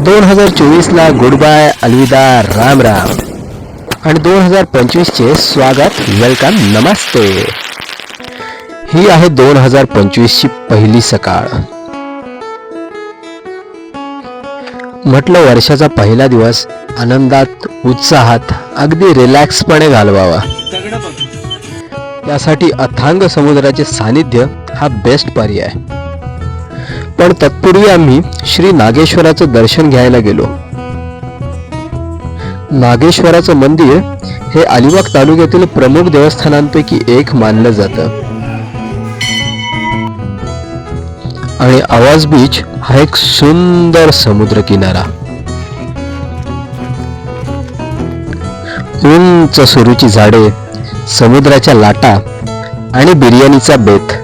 दोन हजार चोवीसला गुड बाय अलविदा राम राम. आणि दोन हजार पंचवीसचे स्वागत वेलकम नमस्ते. ही आहे दोन हजार पंचवीसची पहिली सकाळ. म्हटलं वर्षाचा पहिला दिवस आनंदात उत्साहात अगदी रिलॅक्सपणे घालवावा. त्यासाठी अथांग समुद्राचे सानिध्य हा बेस्ट पर्याय. पण तत्पूर्वी आम्ही श्री नागेश्वराचं दर्शन घ्यायला गेलो. नागेश्वराचं मंदिर हे अलिबाग तालुक्यातील प्रमुख देवस्थानांपैकी एक मानलं जातं. आणि आवाज बीच हा एक सुंदर समुद्र किनारा उंच सुरूची झाडे समुद्राच्या लाटा आणि बिर्याणीचा बेत.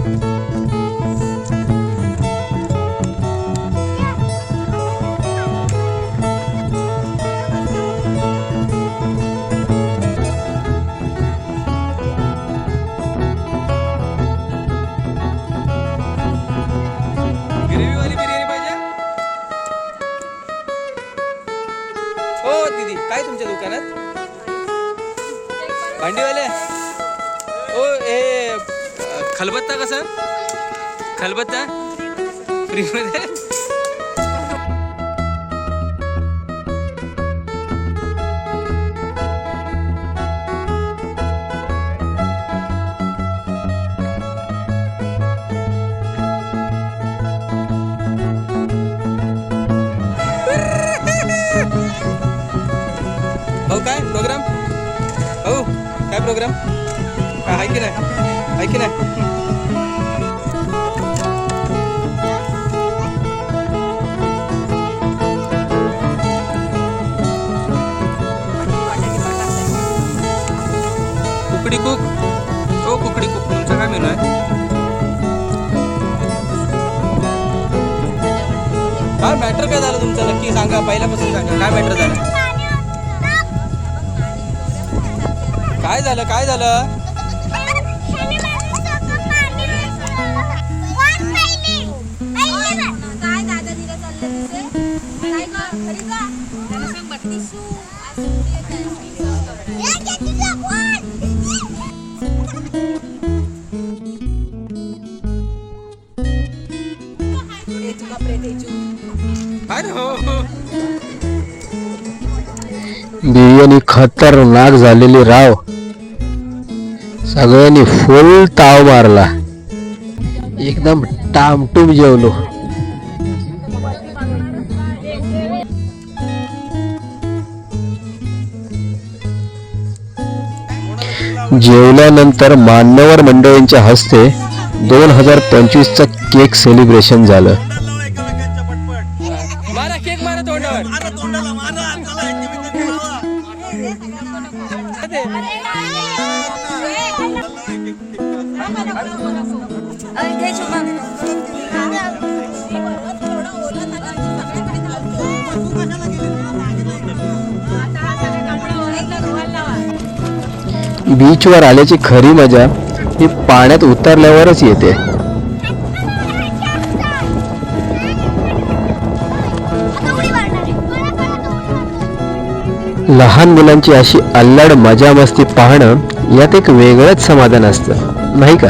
हो दीदी काय तुमच्या दुकानात? भांडीवाले? ओ हे खलबत्ता कसा? खलबत्ता? फ्रीमध्ये? हो काय प्रोग्राम काय आहे की नाही? आहे की नाही? कुकडी कुक. हो कुकडी कुक. तुमचा काय मेनू आहे? काय मॅटर काय झालं तुमचं? नक्की सांगा. पहिल्यापासून सांगा. काय मॅटर झालं? काय झालं? काय झालं? काय दादा बिर्याणी खतरनाक झालेली राव. सगळ्यांनी फुल ताव मारला. एकदम टामटूम जेवलो. जेवल्यानंतर मान्यवर मंडळींच्या हस्ते दोन हजार पंचवीसचं केक सेलिब्रेशन झालं. मारा केक मारा तोंडावर. बीचवर आल्याची खरी मजा ही पाण्यात उतरल्यावरच येते. लहान मुलांची अशी अल्लड मजा मस्ती पाहणं यात एक वेगळंच समाधान असतं. नाही का?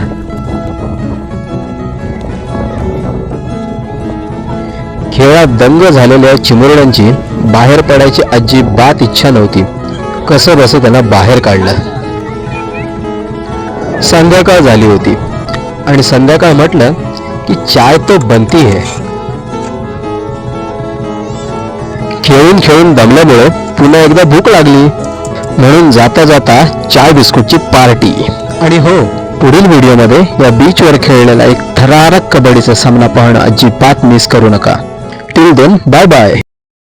खेळात दंग झालेल्या चिमुरड्यांची बाहेर पडायची अजिबात इच्छा नव्हती. कसं बसं त्यांना बाहेर काढलं? संध्याकाळ झाली होती. आणि संध्याकाळ म्हटलं की चाय तो बनती है. खेळून खेळून दमल्यामुळे पुन्हा एकदा भूक लागली. म्हणून जाता जाता चाय बिस्कुटची पार्टी. आणि हो पुढील व्हिडिओमध्ये या बीचवर खेळलेला एक थरारक कबड्डीचा सामना पाहणं अजिबात मिस करू नका. Till then bye bye